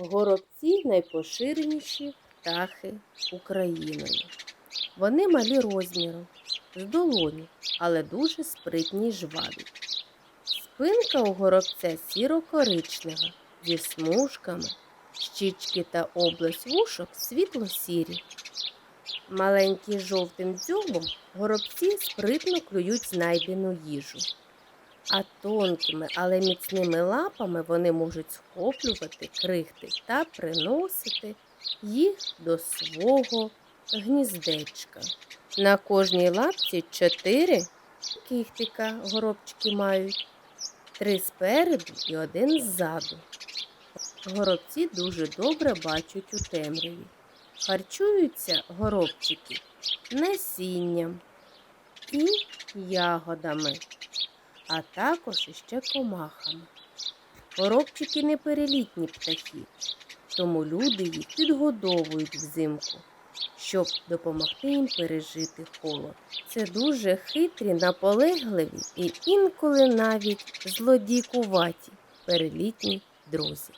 Горобці найпоширеніші птахи Україною. Вони малі розміром, з долоні, але дуже спритні й жваві. Спинка у горобця сіро-коричнева, зі смужками, щічки та область вушок світло-сірі. Маленькі жовтим дзьобом горобці спритно клюють знайдену їжу. А тонкими, але міцними лапами вони можуть схоплювати крихти та приносити їх до свого гніздечка. На кожній лапці чотири кіхтика горобчики мають, три спереду і один ззаду. Горобці дуже добре бачать у темряві. Харчуються горобчики насінням і ягодами, а також іще комахами. Горобчики неперелітні птахи, тому люди їх підгодовують взимку, щоб допомогти їм пережити холод. Це дуже хитрі, наполегливі і інколи навіть злодійкуваті перелітні друзі.